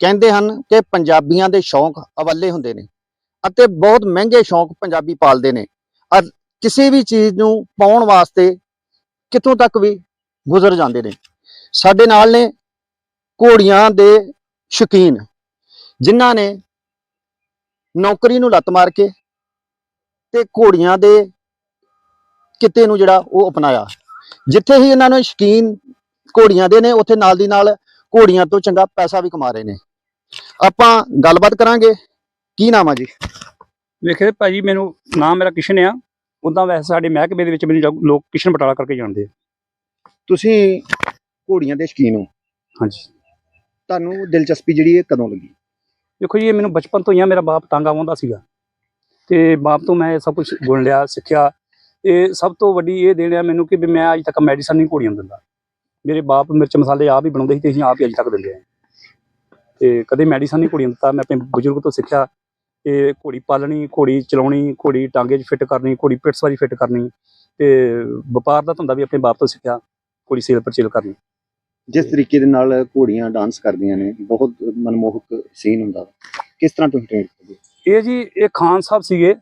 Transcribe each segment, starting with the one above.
ਕਹਿੰਦੇ ਹਨ ਕਿ ਪੰਜਾਬੀਆਂ ਦੇ ਸ਼ੌਂਕ ਅਵੱਲੇ ਹੁੰਦੇ ਨੇ ਅਤੇ ਬਹੁਤ ਮਹਿੰਗੇ ਸ਼ੌਂਕ ਪੰਜਾਬੀ ਪਾਲਦੇ ਨੇ। ਔਰ ਕਿਸੇ ਵੀ ਚੀਜ਼ ਨੂੰ ਪਾਉਣ ਵਾਸਤੇ ਕਿੱਥੋਂ ਤੱਕ ਵੀ ਗੁਜ਼ਰ ਜਾਂਦੇ ਨੇ। ਸਾਡੇ ਨਾਲ ਨੇ ਘੋੜੀਆਂ ਦੇ ਸ਼ੌਕੀਨ, ਜਿਨ੍ਹਾਂ ਨੇ ਨੌਕਰੀ ਨੂੰ ਲੱਤ ਮਾਰ ਕੇ ਤੇ ਘੋੜੀਆਂ ਦੇ ਕਿਤੇ ਨੂੰ ਜਿਹੜਾ ਉਹ ਅਪਣਾਇਆ। ਜਿੱਥੇ ਹੀ ਇਹਨਾਂ ਨੂੰ ਸ਼ੌਕੀਨ ਘੋੜੀਆਂ ਦੇ ਨੇ, ਉੱਥੇ ਨਾਲ ਦੀ ਨਾਲ ਘੋੜੀਆਂ ਤੋਂ ਚੰਗਾ ਪੈਸਾ ਵੀ ਕਮਾ ਰਹੇ ਨੇ। ਆਪਾਂ ਗੱਲਬਾਤ ਕਰਾਂਗੇ। ਕੀ ਨਾਮ ਆ ਜੀ? ਵੇਖੇ ਭਾਜੀ ਮੈਨੂੰ ਨਾਮ ਮੇਰਾ ਕਿਸ਼ਨ ਆ। ਉਦਾਂ ਵੈਸੇ ਸਾਡੇ ਮਹਿਕਮੇ ਦੇ ਵਿੱਚ ਮੈਨੂੰ ਲੋਕ- ਕਿਸ਼ਨ ਬਟਾਲਾ ਕਰਕੇ ਜਾਣਦੇ ਆ। ਤੁਸੀਂ ਘੋੜੀਆਂ ਦੇ ਸ਼ੌਕੀਨ ਹੋ। ਹਾਂਜੀ। ਤੁਹਾਨੂੰ ਦਿਲਚਸਪੀ ਜਿਹੜੀ ਇਹ ਕਦੋਂ ਲੱਗੀ? ਦੇਖੋ ਜੀ ਇਹ ਮੈਨੂੰ ਬਚਪਨ ਤੋਂ ਹੀ ਆ ਮੇਰਾ ਬਾਪ ਟਾਂਗਾ ਵਾਹੁੰਦਾ ਸੀਗਾ। ਤੇ ਬਾਪ ਤੋਂ ਮੈਂ ਇਹ ਸਭ ਕੁਝ ਗੁਣ ਲਿਆ ਸਿੱਖਿਆ। ਇਹ ਸਭ ਤੋਂ ਵੱਡੀ ਇਹ ਦੇਣ ਆ ਮੈਨੂੰ ਕਿ ਵੀ ਮੈਂ ਅੱਜ ਤੱਕ ਮੈਡੀਸਨ ਨਹੀਂ ਘੋੜੀਆਂ ਦਿੰਦਾ। ਮੇਰੇ ਬਾਪ ਮਿਰਚ ਮਸਾਲੇ ਆਪ ਹੀ ਬਣਾਉਂਦੇ ਸੀ ਤੇ ਅਸੀਂ ਆਪ ਹੀ ਅੱਜ ਤੱਕ ਦਿੰਦੇ ਆ। ਤੇ ਕਦੇ ਮੈਡੀਸਨ ਨਹੀਂ ਘੋੜੀਆਂ ਨੂੰ ਦਿੱਤਾ ਮੈਂ ਆਪਣੇ ਬਜ਼ੁਰਗ ਤੋਂ ਸਿੱਖਿਆ ਕਿ ਘੋੜੀ ਪਾਲਣੀ ਘੋੜੀ ਚਲਾਉਣੀ ਘੋੜੀ ਟਾਂਗੇ 'ਚ ਫਿੱਟ ਕਰਨੀ ਘੋੜੀ ਪਿੱਠ ਸਵਾਰੀ ਫਿੱਟ ਕਰਨੀ ਤੇ ਵਪਾਰ ਦਾ ਧੰਦਾ ਵੀ ਆਪਣੇ ਬਾਪ ਤੋਂ ਸਿੱਖਿਆ ਘੋੜੀ ਸੇਲ ਪਰਚੇਲ ਕਰਨੀ। ਜਿਸ ਤਰੀਕੇ ਦੇ ਨਾਲ ਘੋੜੀਆਂ ਡਾਂਸ ਕਰਦੀਆਂ ਨੇ ਬਹੁਤ ਮਨਮੋਹਕ ਸੀਨ ਹੁੰਦਾ ਕਿਸ ਤਰ੍ਹਾਂ ਤੁਸੀਂ ਟ੍ਰੇਨ ਕਰਦੇ? ਇਹ ਜੀ ਇਹ ਖਾਨ ਸਾਹਿਬ ਸੀਗੇ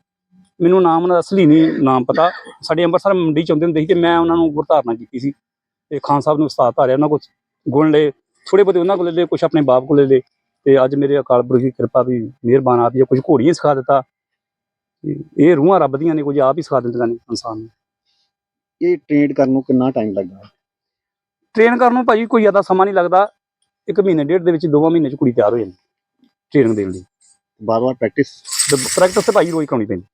ਮੈਨੂੰ ਨਾਮ ਦਾ ਅਸਲੀ ਨਹੀਂ ਨਾਮ ਪਤਾ। ਸਾਡੇ ਅੰਮ੍ਰਿਤਸਰ ਮੰਡੀ ਚ ਆਉਂਦੇ ਹੁੰਦੇ ਸੀ ਤੇ ਮੈਂ ਉਹਨਾਂ ਨੂੰ ਗੁਰਧਾਰਨਾ ਕੀਤੀ ਸੀ। ਤੇ ਖਾਨ ਸਾਹਿਬ ਨੂੰ ਉਸਤਾਦ ਧਾਰਿਆ ਉਹਨਾਂ ਕੋਲ ਗੁਣ ਲਏ। ਥੋੜੇ ਬਹੁਤੇ ਉਹਨਾਂ ਕੋਲ ਲਏ ਕੁਝ ਆਪਣੇ ਬਾਪ ਕੋਲ ਲਏ ਤੇ ਅੱਜ ਮੇਰੇ ਅਕਾਲ ਪੁਰਖ ਦੀ ਕਿਰਪਾ ਵੀ ਮਿਹਰਬਾਨ ਆਪ ਜੀ ਕੁਝ ਘੋੜੀਆਂ ਸਿਖਾ ਦਿੱਤਾ। ਇਹ ਰੂਹਾਂ ਰੱਬ ਦੀਆਂ ਨੇ ਕੁਝ ਆਪ ਹੀ ਸਿਖਾ ਦਿੰਦੀਆਂ ਨੇ ਇਨਸਾਨ ਨੂੰ। ਇਹ ਟ੍ਰੇਨ ਕਰਨ ਨੂੰ ਕਿੰਨਾ ਟਾਈਮ ਲੱਗਦਾ? ਟ੍ਰੇਨ ਕਰਨ ਨੂੰ ਭਾਜੀ ਕੋਈ ਜ਼ਿਆਦਾ ਸਮਾਂ ਨਹੀਂ ਲੱਗਦਾ। ਇੱਕ ਮਹੀਨੇ ਡੇਢ ਦੇ ਵਿੱਚ ਦੋਵਾਂ ਮਹੀਨੇ ਚ ਕੁੜੀ ਤਿਆਰ ਹੋ ਜਾਂਦੀ ਟ੍ਰੇਨਿੰਗ ਦੇਣ ਲਈ। ਬਾਰ-ਬਾਰ ਪ੍ਰੈਕਟਿਸ ਪ੍ਰੈਕਟਿਸ ਤੇ ਭਾਜੀ ਰੋਜ਼ ਕਰਾਉਣੀ ਪੈਂਦੀ।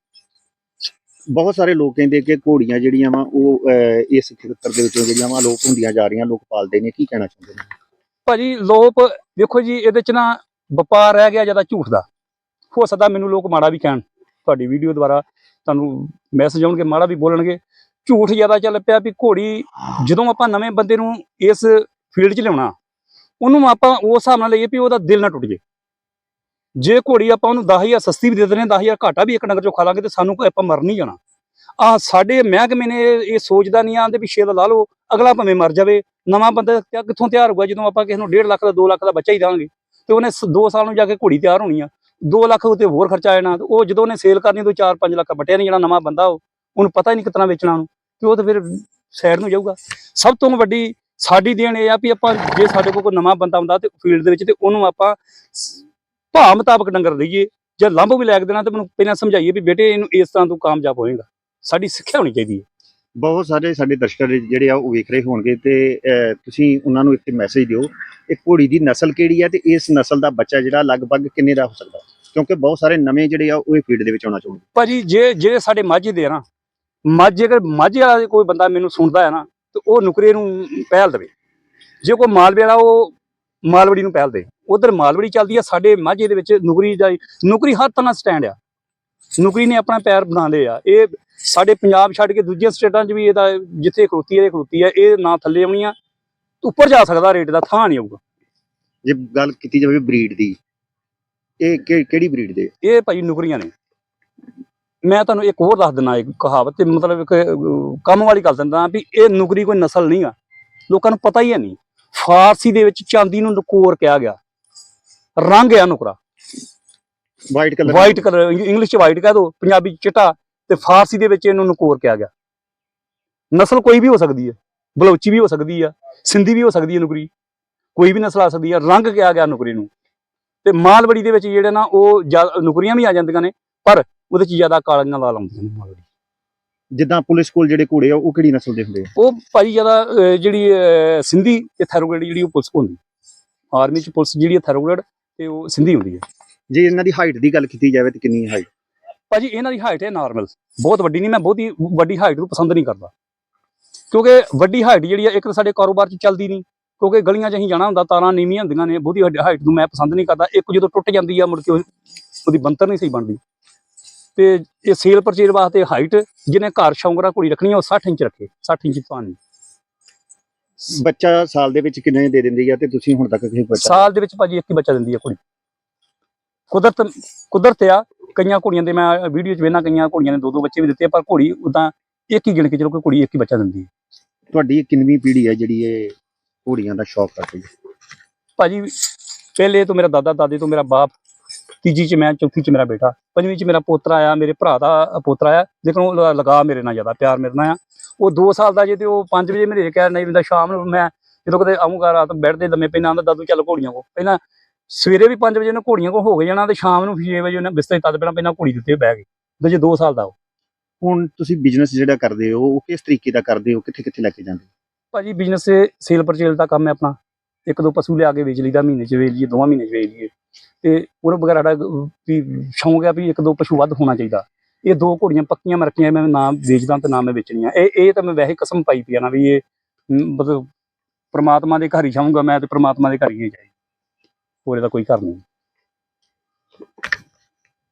ਬਹੁਤ ਸਾਰੇ ਲੋਕ ਕਹਿੰਦੇ ਕਿ ਘੋੜੀਆਂ ਜਿਹੜੀਆਂ ਵਾ ਉਹ ਇਸ ਖੇਤਰ ਦੇ ਵਿੱਚੋਂ ਜਿਹੜੀਆਂ ਵਾ ਲੋਪ ਹੁੰਦੀਆਂ ਜਾ ਰਹੀਆਂ ਲੋਕ ਪਾਲਦੇ ਨੇ ਕੀ ਕਹਿਣਾ ਚਾਹੁੰਦੇ ਨੇ? ਭਾਜੀ ਲੋਪ ਵੇਖੋ ਜੀ, ਇਹਦੇ ਚ ਨਾ ਵਪਾਰ ਰਹਿ ਗਿਆ ਜ਼ਿਆਦਾ ਝੂਠ ਦਾ। ਹੋ ਸਕਦਾ ਮੈਨੂੰ ਲੋਕ ਮਾੜਾ ਵੀ ਕਹਿਣ। ਤੁਹਾਡੀ ਵੀਡੀਓ ਦੁਆਰਾ ਤੁਹਾਨੂੰ ਮੈਸੇਜ ਆਉਣਗੇ, ਮਾੜਾ ਵੀ ਬੋਲਣਗੇ। ਝੂਠ ਜ਼ਿਆਦਾ ਚੱਲ ਪਿਆ ਵੀ ਘੋੜੀ, ਜਦੋਂ ਆਪਾਂ ਨਵੇਂ ਬੰਦੇ ਨੂੰ ਇਸ ਫੀਲਡ 'ਚ ਲਿਆਉਣਾ, ਉਹਨੂੰ ਆਪਾਂ ਉਸ ਹਿਸਾਬ ਨਾਲ ਲਈਏ ਵੀ ਉਹਦਾ ਦਿਲ ਨਾ ਟੁੱਟ ਜੇ ਜੇ ਘੋੜੀ ਆਪਾਂ ਉਹਨੂੰ 10000 ਸਸਤੀ ਵੀ ਦੇ ਦਿੰਦੇ ਹਾਂ 10000 ਘਾਟਾ ਵੀ ਇੱਕ ਨਗਰ ਚੋਂ ਖਾ ਲਾਂਗੇ ਤੇ ਸਾਨੂੰ ਕੋਈ ਆਪਾਂ ਮਰ ਨਹੀਂ ਜਾਣਾ। ਆ ਸਾਡੇ ਮਹਿਕਮੇ ਨੇ ਇਹ ਸੋਚਦਾ ਨਹੀਂ ਆਂਦੇ ਵੀ ਛੇਲ ਲਾ ਲਓ, ਅਗਲਾ ਭਾਵੇਂ ਮਰ ਜਾਵੇ, ਨਵਾਂ ਬੰਦਾ ਤਿਆ- ਕਿੱਥੋਂ ਤਿਆਰ ਹੋਊਗਾ, ਜਦੋਂ ਆਪਾਂ ਕਿਸੇ ਨੂੰ 1.5 ਲੱਖ ਦਾ 2 ਲੱਖ ਦਾ ਬੱਚਾ ਹੀ ਦਾਂਗੇ। ਤੇ ਉਹਨੇ 2 ਸਾਲ ਨੂੰ ਜਾ ਕੇ ਘੋੜੀ ਤਿਆਰ ਹੋਣੀ ਆ। 2 ਲੱਖ ਉਤੇ ਹੋਰ ਖਰਚਾ ਆ ਤੇ ਉਹ ਜਦੋਂ ਉਹਨੇ ਸੇਲ ਕਰਨੀ ਤੋਂ 4-5 ਲੱਖ ਬਟਿਆ ਨਹੀਂ ਜਿਹੜਾ ਨਵਾਂ ਬੰਦਾ ਉਹ। ਉਹਨੂੰ ਪਤਾ ਹੀ ਨਹੀਂ ਕਿਤਨਾ ਵੇਚਣਾ ਉਹਨੂੰ। ਤੇ ਉਹ ਤਾਂ ਫਿਰ ਸਾਈਡ ਨੂੰ ਜਾਊਗਾ। ਸਭ ਤੋਂ ਵੱਡੀ ਸਾਡੀ ਦੇਣ ਇਹ ਆ ਵੀ ਆਪਾਂ ਜੇ ਸਾਡੇ ਕੋਲ ਕੋਈ ਨਵਾਂ ਬੰਦਾ ਆਉਂਦਾ ਤੇ ਫੀਲਡ ਦੇ ਵਿੱਚ ਤੇ ਉਹਨੂੰ ਆਪਾਂ ਭਾਅ ਮੁਤਾਬਕ ਡੰਗਰ ਦਈਏ। ਜੇ ਲੰਬ ਵੀ ਲੈ ਕੇ ਦੇਣਾ ਤੇ ਮੈਨੂੰ ਪਹਿਲਾਂ ਸਮਝਾਈਏ ਵੀ ਬੇਟੇ ਇਹਨੂੰ ਇਸ ਤਰ੍ਹਾਂ ਤੂੰ ਕਾਮਯਾਬ ਹੋਏਗਾ। ਸਾਡੀ ਸਿੱਖਿਆ ਹੋਣੀ ਚਾਹੀਦੀ ਹੈ। ਬਹੁਤ ਸਾਰੇ ਸਾਡੇ ਦਰਸ਼ਕ ਜਿਹੜੇ ਆ ਉਹ ਵੇਖ ਰਹੇ ਹੋਣਗੇ ਤੇ ਤੁਸੀਂ ਉਹਨਾਂ ਨੂੰ ਇੱਕ ਮੈਸੇਜ ਦਿਓ ਇਹ ਘੋੜੀ ਦੀ ਨਸਲ ਕਿਹੜੀ ਹੈ ਤੇ ਇਸ ਨਸਲ ਦਾ ਬੱਚਾ ਜਿਹੜਾ ਲਗਭਗ ਕਿੰਨੇ ਦਾ ਹੋ ਸਕਦਾ? ਕਿਉਂਕਿ ਬਹੁਤ ਸਾਰੇ ਨਵੇਂ ਜਿਹੜੇ ਆ ਉਹ ਇਹ ਫੀਲਡ ਦੇ ਵਿੱਚ ਆਉਣਾ ਚਾਹੁੰਦੇ ਭਾਜੀ ਜੇ ਜਿਹੜੇ ਸਾਡੇ ਮਾਝੇ ਦੇ ਆ ਨਾ ਮਾਝੇ ਅਗਰ ਮਾਝੇ ਵਾਲਾ ਕੋਈ ਬੰਦਾ ਮੈਨੂੰ ਸੁਣਦਾ ਹੈ ਨਾ ਤੇ ਉਹ ਨੁਕਰੇ ਨੂੰ ਪਹਿਲ ਦੇਵੇ। ਜੇ ਕੋਈ ਮਾਲਵੇ ਵਾਲਾ ਉਹ ਮਾਲਵੜੀ ਨੂੰ ਪਹਿਲ ਦੇ। ਉਧਰ ਮਾਲਵੜੀ ਚੱਲਦੀ ਆ ਸਾਡੇ ਮਾਝੇ ਦੇ ਵਿੱਚ ਨੁਕਰੀ ਦਾ ਨੁਕਰੀ ਹਰ ਤਰ੍ਹਾਂ ਸਟੈਂਡ ਆ। ਨੁਕਰੀ ਨੇ ਆਪਣਾ ਪੈਰ ਬਣਾ ਲਏ ਆ। ਇਹ ਸਾਡੇ ਪੰਜਾਬ ਛੱਡ ਕੇ ਦੂਜੀਆਂ ਸਟੇਟਾਂ 'ਚ ਵੀ ਇਹਦਾ ਜਿੱਥੇ ਖਲੋਤੀ ਹੈ ਇਹ ਖਲੋਤੀ ਹੈ ਇਹ ਨਾ ਥੱਲੇ ਆਉਣੀ ਆ ਉੱਪਰ ਜਾ ਸਕਦਾ ਰੇਟ ਦਾ ਥਾਂ ਨਹੀਂ ਆਊਗਾ। ਜੇ ਗੱਲ ਕੀਤੀ ਜਾਵੇ ਬਰੀਡ ਦੀ ਇਹ ਕਿਹੜੀ ਬਰੀਡ ਦੇ? ਇਹ ਭਾਈ ਨੁਕਰੀਆਂ ਨੇ। ਮੈਂ ਤੁਹਾਨੂੰ ਇੱਕ ਹੋਰ ਦੱਸ ਦਿੰਦਾ ਇੱਕ ਕਹਾਵਤ ਤੇ ਮਤਲਬ ਇੱਕ ਕੰਮ ਵਾਲੀ ਗੱਲ ਦਿੰਦਾ ਵੀ ਇਹ ਨੁਕਰੀ ਕੋਈ ਨਸਲ ਨਹੀਂ ਆ। ਲੋਕਾਂ ਨੂੰ ਪਤਾ ਹੀ ਹੈ ਨਹੀਂ। ਫਾਰਸੀ ਦੇ ਵਿੱਚ ਚਾਂਦੀ ਨੂੰ ਨਕੋਰ ਕਿਹਾ ਗਿਆ। ਰੰਗ ਆ ਨੁਕਰਾ। White colour white colour English ਚ ਵਾਈਟ ਕਹਿ ਦੋ ਪੰਜਾਬੀ ਚ ਚਿੱਟਾ। ਤੇ ਫਾਰਸੀ ਦੇ ਵਿੱਚ ਇਹਨੂੰ ਨਕੋਰ ਕਿਹਾ ਗਿਆ। ਨਸਲ ਕੋਈ ਵੀ ਹੋ ਸਕਦੀ ਹੈ ਬਲੋਚੀ ਵੀ ਹੋ ਸਕਦੀ ਆ ਸਿੰਧੀ ਵੀ ਹੋ ਸਕਦੀ ਹੈ ਨੁਕਰੀ ਕੋਈ ਵੀ ਨਸਲ ਆ ਸਕਦੀ ਹੈ ਰੰਗ ਕਿਹਾ ਗਿਆ ਨੁਕਰੀ ਨੂੰ। ਤੇ ਮਾਲਵੜੀ ਦੇ ਵਿੱਚ ਜਿਹੜੇ ਨਾ ਉਹ ਨੁਕਰੀਆਂ ਵੀ ਆ ਜਾਂਦੀਆਂ ਨੇ ਪਰ ਉਹਦੇ ਚ ਜ਼ਿਆਦਾ ਕਾਲੀਆਂ ਲਾ ਲਾਉਂਦੀਆਂ ਨੇ ਮਾਲਵੜੀ। ਜਿੱਦਾਂ ਪੁਲਿਸ ਕੋਲ ਜਿਹੜੇ ਘੋੜੇ ਆ ਉਹ ਕਿਹੜੀ ਨਸਲ ਦੇ ਹੁੰਦੇ ਆ? ਉਹ ਭਾਈ ਜ਼ਿਆਦਾ ਜਿਹੜੀ ਸਿੰਧੀ ਤੇ ਥੈਰੋਗ੍ਰੇਡ ਜਿਹੜੀ ਉਹ ਪੁਲਿਸ ਹੁੰਦੀ। ਆਰਮੀ ਚ ਪੁਲਿਸ ਜਿਹੜੀ ਹੈ ਥੈਰੋਗ੍ਰੇਡ ਤੇ ਉਹ ਸਿੰਧੀ ਹੁੰਦੀ ਹੈ ਜੇ ਇਹਨਾਂ ਦੀ ਹਾਈਟ ਦੀ ਗੱਲ ਕੀਤੀ ਜਾਵੇ ਤੇ ਕਿੰਨੀ ਹਾਈਟ ਭਾਜੀ ਇਹਨਾਂ ਦੀ ਹਾਈਟ ਹੈ ਨਾਰਮਲ ਬਹੁਤ ਵੱਡੀ ਨਹੀਂ ਮੈਂ ਬਹੁਤੀ ਵੱਡੀ ਹਾਈਟ ਨੂੰ ਪਸੰਦ ਨਹੀਂ ਕਰਦਾ। ਕਿਉਂਕਿ ਵੱਡੀ ਹਾਈਟ ਜਿਹੜੀ ਹੈ ਇੱਕ ਤਾਂ ਸਾਡੇ ਕਾਰੋਬਾਰ 'ਚ ਚੱਲਦੀ ਨਹੀਂ। ਕਿਉਂਕਿ ਗਲੀਆਂ 'ਚ ਅਸੀਂ ਜਾਣਾ ਹੁੰਦਾ ਤਾਰਾਂ ਨੀਵੀਆਂ ਹੁੰਦੀਆਂ ਨੇ ਬਹੁਤੀ ਹਾਈਟ ਨੂੰ ਮੈਂ ਪਸੰਦ ਨਹੀਂ ਕਰਦਾ। ਇੱਕ ਜਦੋਂ ਟੁੱਟ ਜਾਂਦੀ ਆ ਮੁੜ ਕੇ ਉਹ- ਉਹਦੀ ਬੰਤਰ ਨਹੀਂ ਸਹੀ ਬਣਦੀ। ਤੇ ਇਹ ਸੇਲ ਪਰਚੇਜ ਵਾਸਤੇ ਹਾਈਟ ਜਿਹਨੇ ਘਰ ਸ਼ੌਂਕਰਾ ਕੁੜੀ ਰੱਖਣੀ ਆ ਉਹ 60 ਇੰਚ ਰੱਖੇ 60 ਇੰਚ ਤੋਂ ਨਹੀਂ ਬੱਚਾ ਸਾਲ ਦੇ ਵਿੱਚ ਕਿੰਨੇ ਦੇ ਦਿੰਦੀ ਆ ਤੇ ਤੁਸੀਂ ਹੁਣ ਤੱਕ ਕਿਸੇ ਬੱਚਾ? ਸਾਲ ਦੇ ਵਿੱਚ ਭਾਜੀ ਇੱਕ ਹੀ ਬੱਚਾ ਦਿੰਦੀ ਆ ਕੁੜੀ। ਕੁਦਰਤ ਕੁਦਰਤ ਆ ਕਈਆਂ ਕੁੜੀਆਂ ਦੇ ਮੈਂ ਵੀਡੀਓ 'ਚ ਵੇਖਣਾ ਕਈਆਂ ਕੁੜੀਆਂ ਨੇ ਦੋ ਦੋ ਬੱਚੇ ਵੀ ਦਿੱਤੇ ਪਰ ਕੁੜੀ ਉਦਾਂ ਇੱਕ ਹੀ ਗਿਣ ਕੇ ਚਲੋ ਕੋਈ ਕੁੜੀ ਇੱਕ ਹੀ ਬੱਚਾ ਦਿੰਦੀ ਹੈ। ਤੁਹਾਡੀ ਇਹ ਕਿੰਨਵੀਂ ਪੀੜ੍ਹੀ ਹੈ ਜਿਹੜੀ ਇਹ ਘੋੜੀਆਂ ਦਾ ਸ਼ੌਕ ਕਰਦੀ ਹੈ? ਭਾਜੀ ਪਹਿਲੇ ਤੋਂ ਮੇਰਾ ਦਾਦਾ ਦਾਦੀ ਤੋਂ ਮੇਰਾ ਬਾਪ ਤੀਜੀ ਚ ਮੈਂ ਚੌਥੀ ਚ ਮੇਰਾ ਬੇਟਾ ਪੰਜਵੀਂ ਚ ਮੇਰਾ ਪੋਤਰਾ ਆਇਆ ਮੇਰੇ ਭਰਾ ਦਾ ਪੋਤਰਾ ਆਇਆ ਲੇਕਿਨ ਉਹ ਲਗਾ ਮੇਰੇ ਨਾਲ ਜ਼ਿਆਦਾ ਪਿਆਰ ਮੇਰੇ ਨਾਲ ਆ। ਉਹ 2 ਸਾਲ ਦਾ ਜੇ ਤੇ ਉਹ 5 ਵਜੇ ਮੇਰੇ ਕਹਿ ਨਹੀਂ ਬੰਦਾ ਸ਼ਾਮ ਨੂੰ ਮੈਂ ਜਦੋਂ ਕਦੇ ਆਉਂਗਾ ਰਾਤ ਤੇ ਲੰਮੇ ਪੈਣਾ ਆਂਦਾ ਦਾਦੂ ਚੱਲ ਘੋੜੀਆਂ ਕੋ ਪਹਿਲਾਂ ਸਵੇਰੇ ਵੀ 5 ਵਜੇ ਉਹਨੇ ਘੋੜੀਆਂ ਕੋ ਹੋ ਗਏ ਜਾਣਾ ਤੇ ਸ਼ਾਮ ਨੂੰ 6 ਵਜੇ ਉਹਨੇ ਬਿਸਤਰੇ ਤਦ ਪੈਣਾ ਪਹਿਲਾਂ ਘੋੜੀ ਦਿੱਤੇ ਬਹਿ ਗਏ। ਤੇ ਜੇ 2 ਸਾਲ ਦਾ ਉਹ। ਹੁਣ ਤੁਸੀਂ ਬਿਜ਼ਨਸ ਜਿਹੜਾ ਕਰਦੇ ਹੋ ਉਹ ਕਿਸ ਤਰੀਕੇ ਦਾ ਕਰਦੇ ਹੋ? ਕਿੱਥੇ ਕਿੱਥੇ ਲੈ ਕੇ ਜਾਂਦੇ ਹੋ? ਭਾਜੀ ਬਿਜ਼ਨਸ ਸੇਲ ਪਰਚੇਲ ਦਾ ਕੰਮ ਹੈ ਆਪਣਾ। ਇੱਕ ਦੋ ਪਸ਼ੂ ਲਿਆ ਕੇ ਵੇਚ ਲਈਦਾ ਮਹੀਨੇ ਚ ਵੇਚ ਲਈਏ ਦੋਵਾਂ ਮਹੀਨੇ ਚ ਵੇਚ ਲਈਏ। ਤੇ ਉਹਨੂੰ ਵਗੈਰਾ ਸਾਡਾ ਵੀ ਸ਼ੌਂਕ ਆ ਵੀ ਇੱਕ ਦੋ ਪਸ਼ੂ ਵੱਧ ਹੋਣਾ ਚਾਹੀਦਾ। ਇਹ ਦੋ ਘੋੜੀਆਂ ਪੱਕੀਆਂ ਮੈਂ ਰੱਖੀਆਂ ਮੈਂ ਨਾ ਵੇਚਦਾ ਤੇ ਨਾ ਮੈਂ ਵੇਚਣੀਆਂ। ਇਹ ਇਹ ਤਾਂ ਮੈਂ ਵੈਸੇ ਕਸਮ ਪਾਈ ਪਈ ਆ ਨਾ ਵੀ ਇਹ ਮਤਲਬ ਪ੍ਰਮਾਤਮਾ ਦੇ ਘਰ ਹੀ ਜਾਊਂਗਾ ਮੈਂ ਤੇ ਪ੍ਰਮਾਤਮਾ ਦੇ ਘਰ ਹੀ ਜਾਈ। ਹੋਰ ਇਹਦਾ ਕੋਈ ਘਰ ਨਹੀਂ।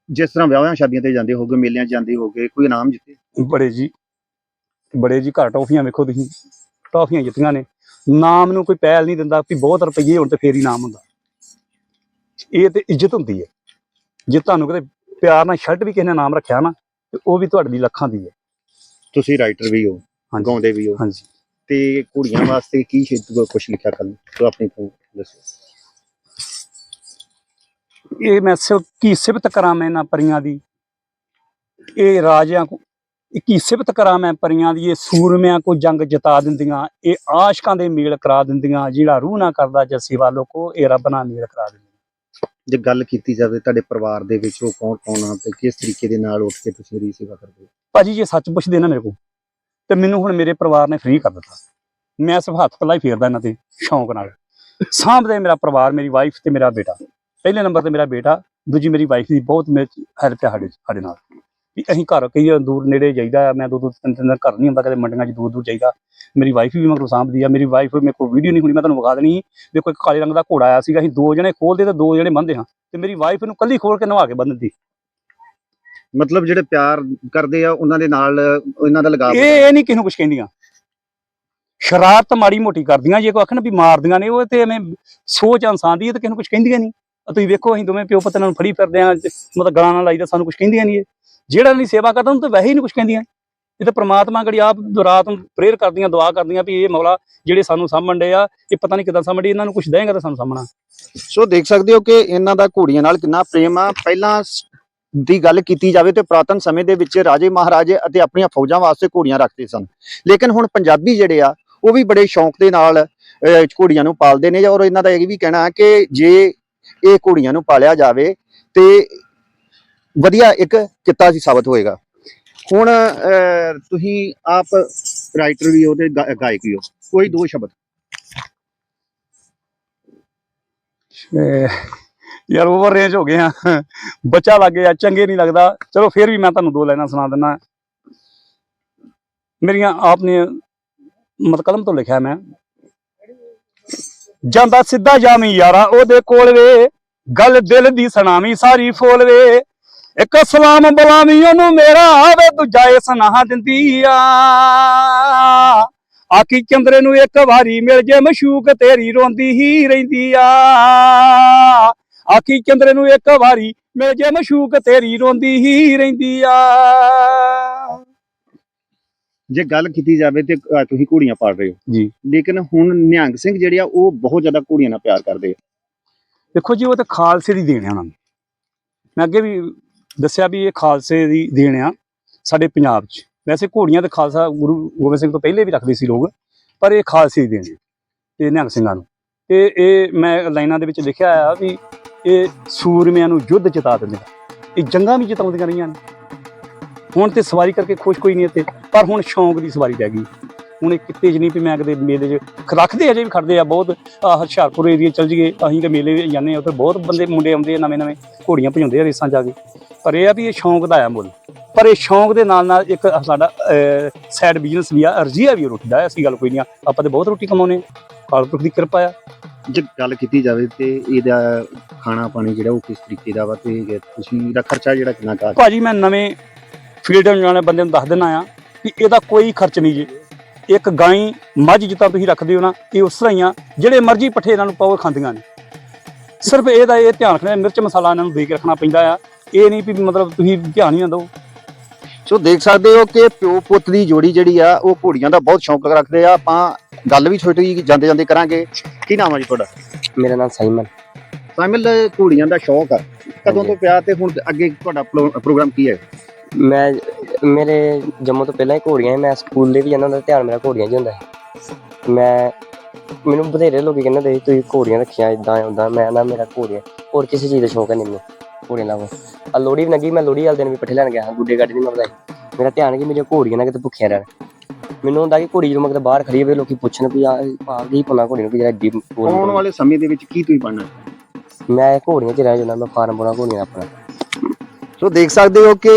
ਜਿਸ ਤਰ੍ਹਾਂ ਵਿਆਹਾਂ ਸ਼ਾਦੀਆਂ ਤੇ ਜਾਂਦੇ ਹੋਗੇ ਮੇਲਿਆਂ 'ਚ ਜਾਂਦੇ ਹੋਗੇ ਕੋਈ ਇਨਾਮ ਜਿੱਤੇ? ਬੜੇ ਜੀ ਬੜੇ ਜੀ ਘਰ ਟੌਫੀਆਂ ਵੇਖੋ ਤੁਸੀਂ ਟੌਫੀਆਂ ਜਿੱਤੀਆਂ ਨੇ। ਨਾਮ ਨੂੰ ਕੋਈ ਪਹਿਲ ਨਹੀਂ ਦਿੰਦਾ ਵੀ ਬਹੁਤ ਰੁਪਈਏ ਹੋਣ ਤੇ ਫੇਰ ਹੀ ਨਾਮ ਹੁੰਦਾ। ਇਹ ਤੇ ਇੱਜ਼ਤ ਹੁੰਦੀ ਹੈ। ਜੇ ਤੁਹਾਨੂੰ ਕਿਤੇ ਪਿਆਰ ਨਾਲ ਸ਼ਰਟ ਵੀ ਕਿਸੇ ਨੇ ਨਾਮ ਰੱਖਿਆ ਨਾ ਤੇ ਉਹ ਵੀ ਤੁਹਾਡੇ ਲਈ ਲੱਖਾਂ ਦੀ ਹੈ। ਤੁਸੀਂ ਰਾਈਟਰ ਵੀ ਹੋ ਹਾਂਜੀ। ਗਾਉਂਦੇ ਵੀ ਹੋ। ਹਾਂਜੀ। ਤੇ ਕੁੜੀਆਂ ਵਾਸਤੇ ਕੀ ਕੁਝ ਲਿਖਿਆ ਕੱਲ ਤੋ ਆਪਣੀ ਤੋਂ ਦੱਸੋ। ਇਹ ਮੈਂ ਸਿ ਕੀ ਸਿਫਤ ਕਰਾਂ ਮੈਂ ਇਹਨਾਂ ਪਰੀਆਂ ਦੀ? ਇਹ ਰਾਜਿਆਂ ਕੋ ਕੀ ਸਿਫਤ ਕਰਾਂ ਮੈਂ ਪਰੀਆਂ ਦੀ? ਇਹ ਸੂਰਮਿਆਂ ਕੋ ਜੰਗ ਜਿਤਾ ਦਿੰਦੀਆਂ ਇਹ ਆਸ਼ਕਾਂ ਦੇ ਮੇਲ ਕਰਾ ਦਿੰਦੀਆਂ ਜਿਹੜਾ ਰੂਹ ਨਾ ਕਰਦਾ ਜੱਸੀ ਵਾਲੋ ਕੋ ਇਹ ਰੱਬ ਨਾਲ ਮੇਲ ਕਰਾ ਦਿੰਦੀਆਂ। ਜੇ ਗੱਲ ਕੀਤੀ ਜਾਵੇ ਤੁਹਾਡੇ ਪਰਿਵਾਰ ਦੇ ਵਿੱਚ ਉਹ ਕੌਣ ਕੌਣ ਆ ਤੇ ਕਿਸ ਤਰੀਕੇ ਦੇ ਨਾਲ ਉੱਠ ਕੇ ਤੁਸੀਂ ਇਹਦੀ ਸੇਵਾ ਕਰਦੇ ਹੋ? ਭਾਜੀ ਜੇ ਸੱਚ ਪੁੱਛਦੇ ਨਾ ਮੇਰੇ ਕੋ ਤੇ ਮੈਨੂੰ ਹੁਣ ਮੇਰੇ ਪਰਿਵਾਰ ਨੇ ਫ੍ਰੀ ਕਰ ਦਿੱਤਾ। ਮੈਂ ਸਿਰਫ ਹੱਥ ਪੱਲਾ ਹੀ ਫੇਰਦਾ ਇਹਨਾਂ ਤੇ ਸ਼ੌਂਕ ਨਾਲ। ਸਾਂਭਦੇ ਮੇਰਾ ਪਰਿਵਾਰ ਮੇਰੀ ਵਾਈਫ ਤੇ ਮੇਰਾ ਬੇਟਾ। ਪਹਿਲੇ ਨੰਬਰ ਤੇ ਮੇਰਾ ਬੇਟਾ ਦੂਜੀ ਮੇਰੀ ਵਾਈਫ ਦੀ ਬਹੁਤ ਮੇਰੀ ਹੈਲਪ ਹੈ ਸਾਡੇ ਸਾਡੇ ਨਾਲ। ਵੀ ਅਸੀਂ ਘਰ ਕਈ ਦੂਰ ਨੇੜੇ ਜਾਈਦਾ ਮੈਂ ਦੋ ਦੋ ਤਿੰਨ ਤਿੰਨ ਘਰ ਨਹੀਂ ਹੁੰਦਾ ਕਦੇ ਮੰਡੀਆਂ 'ਚ ਦੂਰ ਦੂਰ ਜਾਈਦਾ। ਮੇਰੀ ਵਾਈਫ ਵੀ ਮਗਰੋਂ ਸਾਂਭਦੀ ਆ ਮੇਰੀ ਵਾਈਫ ਮੇਰੇ ਕੋਲ ਵੀਡੀਓ ਨਹੀਂ ਹੋਣੀ ਮੈਂ ਤੁਹਾਨੂੰ ਵਿਖਾ ਦੇਣੀ। ਦੇਖੋ ਇੱਕ ਕਾਲੇ ਰੰਗ ਦਾ ਘੋੜਾ ਆਇਆ ਸੀਗਾ ਅਸੀਂ ਦੋ ਜਣੇ ਖੋਲਦੇ ਤੇ ਦੋ ਜਣੇ ਬੰਨਦੇ ਹਾਂ। ਤੇ ਮੇਰੀ ਵਾਈਫ ਨੂੰ ਕੱਲੀ ਖੋਲ ਕੇ ਨਵਾ ਕੇ ਬੰਨ ਦਿੰਦੀ ਮਤਲਬ ਜਿਹੜੇ ਪਿਆਰ ਕਰਦੇ ਆ ਉਹਨਾਂ ਦੇ ਨਾਲ ਇਹਨਾਂ ਦਾ ਲਗਾਵ ਇਹ ਇਹ ਨਹੀਂ ਕਿਸੇ ਨੂੰ ਕੁਝ ਕਹਿੰਦੀਆਂ। ਸ਼ਰਾਰਤ ਮਾੜੀ ਮੋਟੀ ਕਰਦੀਆਂ ਜੇ ਕੋਈ ਆਖਣ ਵੀ ਮਾਰਦੀਆਂ ਨੇ ਉਹ ਤੇ ਐਵੇਂ ਸੋਚ ਇਨਸਾਨ ਦੀ ਤਾਂ ਕਿਸੇ ਨੂੰ ਕੁਝ ਕਹਿੰਦੀਆਂ ਨਹੀਂ। ਤੁਸੀਂ ਵੇਖੋ, ਅਸੀਂ ਦੋਵੇਂ ਪਿਓ ਪੁੱਤ ਨਾਲ ਫੜੀ ਫਿਰਦੇ ਆ ਮਤਲਬ ਗਲਾਂ ਨਾਲ ਲਾਈਦਾ, ਸਾਨੂੰ ਕੁਝ ਕਹਿੰਦੀਆਂ ਨਹੀਂ ਇਹ। ਜਿਹੜਾ ਨਹੀਂ ਸੇਵਾ ਕਰਦਾ, ਉਹਨੂੰ ਤਾਂ ਵੈਸੇ ਹੀ ਨਹੀਂ ਕੁਝ ਕਹਿੰਦੀਆਂ। ਇਹ ਤਾਂ ਪ੍ਰਮਾਤਮਾ ਗੜੀ ਆਪ ਰਾਤ ਨੂੰ ਪ੍ਰੇਅਰ ਕਰਦੀਆਂ, ਦੁਆ ਕਰਦੀਆਂ ਵੀ ਇਹ ਮੌਲਾ ਜਿਹੜੇ ਸਾਨੂੰ ਸਾਂਭਣ ਡੇ ਆ, ਇਹ ਪਤਾ ਨਹੀਂ ਕਿਦਾਂ ਸਾਂਭਣ ਡੇ ਇਹਨਾਂ ਨੂੰ ਕੁਝ ਦੇਂਗਾ ਤਾਂ ਸਾਨੂੰ ਸਾਹਮਣਾ ਸੋ ਦੇਖ ਸਕਦੇ ਹੋ ਕਿ ਇਹਨਾਂ ਦਾ ਘੋੜੀਆਂ ਨਾਲ ਕਿੰਨਾ ਪ੍ਰੇਮ ਆ। ਪਹਿਲਾਂ ਦੀ ਗੱਲ ਕੀਤੀ ਜਾਵੇ ਤੇ ਪ੍ਰਾਤਨ ਸਮੇਂ ਦੇ ਵਿੱਚ ਰਾਜੇ ਮਹਾਰਾਜੇ ਅਤੇ ਆਪਣੀਆਂ ਫੌਜਾਂ ਵਾਸਤੇ ਘੋੜੀਆਂ ਰੱਖਦੇ ਸਨ। ਲੇਕਿਨ ਹੁਣ ਪੰਜਾਬੀ ਜਿਹੜੇ ਆ, ਉਹ ਵੀ ਬੜੇ ਸ਼ੌਂਕ ਦੇ ਨਾਲ ਘੋੜੀਆਂ ਨੂੰ ਪਾਲਦੇ ਨੇ ਔਰ ਇਹਨਾਂ ਦਾ ਇਹ ਵੀ ਕਹਿਣਾ ਹੈ ਕਿ ਜੇ ਇਹ ਘੋੜੀਆਂ ਨੂੰ ਪਾਲਿਆ ਜਾਵੇ ਤੇ ਵਧੀਆ ਇੱਕ ਕਿੱਤਾ ਸੀ ਸਾਬਤ ਹੋਏਗਾ। ਹੁਣ ਤੁਸੀਂ ਆਪ ਰਾਈਟਰ ਵੀ ਹੋ ਤੇ ਗਾਇਕ ਵੀ ਹੋ, ਕੋਈ ਦੋ ਸ਼ਬਦ? ਯਾਰ ਓਵਰ ਰੇਂਜ ਹੋ ਗਏ ਆ। ਬੱਚਾ ਲੱਗ ਗਿਆ, ਚੰਗੇ ਨਹੀਂ ਲੱਗਦਾ। ਚਲੋ, ਫਿਰ ਵੀ ਮੈਂ ਤੁਹਾਨੂੰ ਦੋ ਲਾਈਨਾਂ ਸੁਣਾ ਦਿੰਦਾ ਮੇਰੀਆਂ ਆਪਨੇ ਮਤ ਕਲਮ ਤੋਂ ਲਿਖਿਆ ਮੈਂ। ਜਾਂਦਾ ਸਿੱਧਾ ਜਾਵੀਂ ਯਾਰਾ, ਉਹਦੇ ਕੋਲ ਵੇ। ਗੱਲ ਦਿਲ ਦੀ ਸੁਣਾਵੀਂ, ਸਾਰੀ ਫੋਲ ਵੇ। ਇੱਕ ਸਲਾਮ ਬੁਲਾਵੀਂ, ਉਹਨੂੰ ਮੇਰਾ ਆਵੇ ਦੂਜਾ ਇਹ ਸੁਨਾਹ ਦਿੰਦੀ ਆ। ਆਕੀ ਚੰਦਰੇ ਨੂੰ ਇੱਕ ਵਾਰੀ ਮਿਲ ਜੇ, ਮਸ਼ੂਕ ਤੇਰੀ ਰੋਂਦੀ ਹੀ ਰਹਿੰਦੀ ਆ। ਆਕੀ ਚੰਦਰੇ ਨੂੰ ਇੱਕ ਵਾਰੀ ਮਿਲ ਜੇ, ਮਸ਼ੂਕ ਤੇਰੀ ਰੋਂਦੀ ਹੀ ਰਹਿੰਦੀ ਆ। ਜੇ ਗੱਲ ਕੀਤੀ ਜਾਵੇ ਤੇ ਅਹ, ਤੁਸੀਂ ਘੋੜੀਆਂ ਪਾਲ ਰਹੇ ਹੋ। ਜੀ। ਲੇਕਿਨ ਹੁਣ ਨਿਹੰਗ ਸਿੰਘ ਜਿਹੜੇ ਆ ਉਹ ਬਹੁਤ ਜ਼ਿਆਦਾ ਘੋੜੀਆਂ ਨਾਲ ਪਿਆਰ ਕਰਦੇ ਆ। ਦੇਖੋ ਜੀ ਉਹ ਤਾਂ ਖਾਲਸੇ ਦੀ ਦੇਣ ਆ ਉਹਨਾਂ ਨੂੰ। ਮੈਂ ਅੱਗੇ ਵੀ ਦੱਸਿਆ ਵੀ ਇਹ ਖਾਲਸੇ ਦੀ ਦੇਣ ਆ ਸਾਡੇ ਪੰਜਾਬ 'ਚ। ਵੈਸੇ ਘੋੜੀਆਂ ਤੇ ਖਾਲਸਾ ਗੁਰੂ ਗੋਬਿੰਦ ਸਿੰਘ ਤੋਂ ਪਹਿਲੇ ਵੀ ਰੱਖਦੇ ਸੀ ਲੋਕ ਪਰ ਇਹ ਖਾਲਸੇ ਦੀ ਦੇਣ ਹੈ ਤੇ ਨਿਹੰਗ ਸਿੰਘਾਂ ਨੂੰ। ਤੇ ਇਹ ਮੈਂ ਲਾਈਨਾਂ ਦੇ ਵਿੱਚ ਲਿਖਿਆ ਆ ਵੀ ਇਹ ਸੂਰਮਿਆਂ ਨੂੰ ਯੁੱਧ ਜਿਤਾ ਦਿੰਦੇ ਆ। ਇਹ ਜੰਗਾਂ ਵੀ ਜਿਤਾਉਂਦੀਆਂ ਰਹੀਆਂ ਨੇ। ਹੁਣ ਤੇ ਸਵਾਰੀ ਕਰਕੇ ਖੁਸ਼ ਕੋਈ ਨਹੀਂ ਇੱਥੇ ਪਰ ਹੁਣ ਸ਼ੌਂਕ ਦੀ ਸਵਾਰੀ ਰਹਿ ਗਈ। ਹੁਣ ਇਹ ਕਿਤੇ ਨਹੀਂ ਵੀ ਮੈਂ ਕਦੇ ਮੇਲੇ 'ਚ ਰੱਖਦੇ ਅਜੇ ਵੀ ਖੜਦੇ ਆ ਬਹੁਤ ਹੁਸ਼ਿਆਰਪੁਰ ਏਰੀਆ ਚੱਲ ਜੀਏ ਅਸੀਂ ਤੇ ਮੇਲੇ ਜਾਂਦੇ ਆ ਉੱਥੇ ਬਹੁਤ ਬੰਦੇ ਮੁੰਡੇ ਆਉਂਦੇ ਆ ਨਵੇਂ ਨਵੇਂ ਘੋੜੀਆਂ ਭਜਾਉਂਦੇ ਆ ਰੇਸਾਂ ਜਾ ਕੇ। ਪਰ ਇਹ ਆ ਵੀ ਇਹ ਸ਼ੌਂਕ ਦਾ ਆ ਮੁੱਲ। ਪਰ ਇਹ ਸ਼ੌਂਕ ਦੇ ਨਾਲ ਨਾਲ ਇੱਕ ਸਾਡਾ ਸਾਈਡ ਬਿਜ਼ਨਸ ਵੀ ਆ ਅਰਜ਼ੀਆ ਵੀ ਆ ਰੋਟੀ ਦਾ ਐਸੀ ਗੱਲ ਕੋਈ ਨਹੀਂ ਆ। ਆਪਾਂ ਤੇ ਬਹੁਤ ਰੋਟੀ ਕਮਾਉਨੇ ਕਾਲਪੁਰਖ ਦੀ ਕਿਰਪਾ ਆ। ਜੇ ਗੱਲ ਕੀਤੀ ਜਾਵੇ ਤੇ ਇਹਦਾ ਖਾਣਾ ਪਾਣੀ ਜਿਹੜਾ ਉਹ ਕਿਸ ਤਰੀਕੇ ਦਾ ਵਾ ਤੇ ਤੁਸੀਂ ਦਾ ਖਰਚਾ ਜਿਹੜਾ ਕਿੰਨਾ ਕਾ ਭਾਜੀ ਮੈਂ ਨਵੇਂ ਫੀਲਡ ਵਾਲੇ ਬੰਦੇ ਨੂੰ ਦੱਸ ਦਿੰਦਾ ਆ ਕਿ ਇਹਦਾ ਕੋਈ ਖਰਚ ਨਹੀਂ ਜੀ। ਇੱਕ ਗਾਈ ਮੱਝ ਜਿੱਦਾਂ ਤੁਸੀਂ ਰੱਖਦੇ ਹੋ ਨਾ ਇਹ ਉਸ ਤਰ੍ਹਾਂ ਹੀ ਆ ਜਿਹੜੇ ਮਰਜ਼ੀ ਪੱਠੇ ਇਹਨਾਂ ਨੂੰ ਪਾਓ ਖਾਂਦੀਆਂ ਨੇ। ਸਿਰਫ ਇਹਦਾ ਇਹ ਧਿਆਨ ਰੱਖਣਾ ਮਿਰਚ ਮਸਾਲਾ ਇਹਨਾਂ ਨੂੰ ਦੇ ਕੇ ਰੱਖਣਾ ਪੈਂਦਾ ਆ। ਇਹ ਨਹੀਂ ਵੀ ਮਤਲਬ ਤੁਸੀਂ ਧਿਆਨ ਹੀ ਨਾ ਦਿਓ। ਸੋ ਦੇਖ ਸਕਦੇ ਹੋ ਕਿ ਪਿਓ ਪੁੱਤ ਦੀ ਜੋੜੀ ਜਿਹੜੀ ਆ ਉਹ ਘੋੜੀਆਂ ਦਾ ਬਹੁਤ ਸ਼ੌਂਕ ਰੱਖਦੇ ਆ। ਆਪਾਂ ਗੱਲ ਵੀ ਛੋਟੀ ਜਿਹੀ ਜਾਂਦੇ ਜਾਂਦੇ ਕਰਾਂਗੇ। ਕੀ ਨਾਮ ਆ ਜੀ ਤੁਹਾਡਾ? ਮੇਰਾ ਨਾਮ ਸਾਈਮਨ। ਤਾਮਿਲ ਘੋੜੀਆਂ ਦਾ ਸ਼ੌਕ ਆ। ਕਦੋਂ ਤੋਂ ਪਿਆ ਤੇ ਹੁਣ ਅੱਗੇ ਤੁਹਾਡਾ ਪ੍ਰੋ- ਪ੍ਰੋਗਰਾਮ ਕੀ ਹੈ? ਮੈਂ ਮੇਰੇ ਜੰਮੂ ਤੋਂ ਪਹਿਲਾਂ ਹੀ ਘੋੜੀਆਂ ਸੀ ਮੈਂ ਸਕੂਲ ਦੇ ਵੀ ਜਾਂਦਾ ਹੁੰਦਾ ਧਿਆਨ ਮੇਰਾ ਘੋੜੀਆਂ 'ਚ ਹੀ ਹੁੰਦਾ ਸੀ। ਮੈਂ ਮੈਨੂੰ ਬਥੇਰੇ ਲੋਕੀ ਕਹਿੰਦੇ ਹੁੰਦੇ ਸੀ ਤੁਸੀਂ ਘੋੜੀਆਂ ਰੱਖੀਆਂ ਇਦਾਂ ਹੁੰਦਾ ਮੈਂ ਨਾ ਮੇਰਾ ਘੋੜੀਆਂ ਹੋਰ ਕਿਸੇ ਚੀਜ਼ ਦਾ ਸ਼ੌਕ ਨਹੀਂ ਮੈਨੂੰ ਘੋੜੀਆਂ ਦਾ ਆ ਲੋੜੀ ਵੀ ਲੱਗੀ ਮੈਂ ਲੋੜੀ ਵਾਲੇ ਦਿਨ ਵੀ ਪੱਠੇ ਲੈਣ ਗਿਆ ਹਾਂ ਗੁੱਡੇ ਗੱਡ ਨਹੀਂ ਮੈਂ ਵਧਾਈ। ਮੇਰਾ ਧਿਆਨ ਕਿ ਮੇਰੀਆਂ ਘੋੜੀਆਂ ਨਾ ਕਿਤੇ ਭੁੱਖੀਆਂ ਰਹਿਣ। ਮੈਨੂੰ ਹੁੰਦਾ ਕਿ ਘੋੜੀ ਜਦੋਂ ਮੈਂ ਕਿਤੇ ਬਾਹਰ ਖੜੀ ਹੋਵੇ ਲੋਕੀ ਪੁੱਛਣ ਵੀ ਆ ਪਾ ਕੀ ਪਾਉਣਾ ਘੋੜੀ ਨੂੰ ਕਿ ਜਿਹੜਾ ਏਡੀ ਬੋਲ ਆਉਣ ਵਾਲੇ ਸਮੇਂ ਦੇ ਵਿੱਚ ਕੀ ਤੁਸੀਂ ਬਣਨਾ? ਮੈਂ ਘੋੜੀਆਂ 'ਚ ਰਹਿ ਜਾਂਦਾ ਮੈਂ ਫਾਰਮ ਪਾਉਣਾ ਘੋੜੀਆਂ ਦਾ ਆਪਣਾ। ਸੋ ਦੇਖ ਸਕਦੇ ਹੋ ਕਿ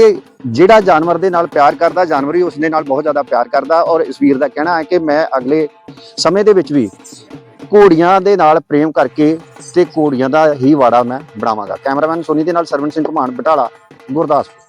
ਜਿਹੜਾ ਜਾਨਵਰ ਦੇ ਨਾਲ ਪਿਆਰ ਕਰਦਾ, ਜਾਨਵਰ ਹੀ ਉਸ ਨਾਲ ਬਹੁਤ ਜ਼ਿਆਦਾ ਪਿਆਰ ਕਰਦਾ ਔਰ ਇਸ ਵੀਰ ਦਾ ਕਹਿਣਾ ਹੈ ਕਿ ਮੈਂ ਅਗਲੇ ਸਮੇਂ ਦੇ ਵਿੱਚ ਵੀ ਘੋੜੀਆਂ ਦੇ ਨਾਲ ਪ੍ਰੇਮ ਕਰਕੇ ਤੇ ਘੋੜੀਆਂ ਦਾ ਹੀ ਵਾੜਾ ਮੈਂ ਬਣਾਵਾਂਗਾ। ਕੈਮਰਾਮੈਨ ਸੋਨੀ ਦੇ ਨਾਲ ਸਰਵਨ ਸਿੰਘ ਘਮਾਨ ਬਟਾਲਾ, ਗੁਰਦਾਸਪੁਰ।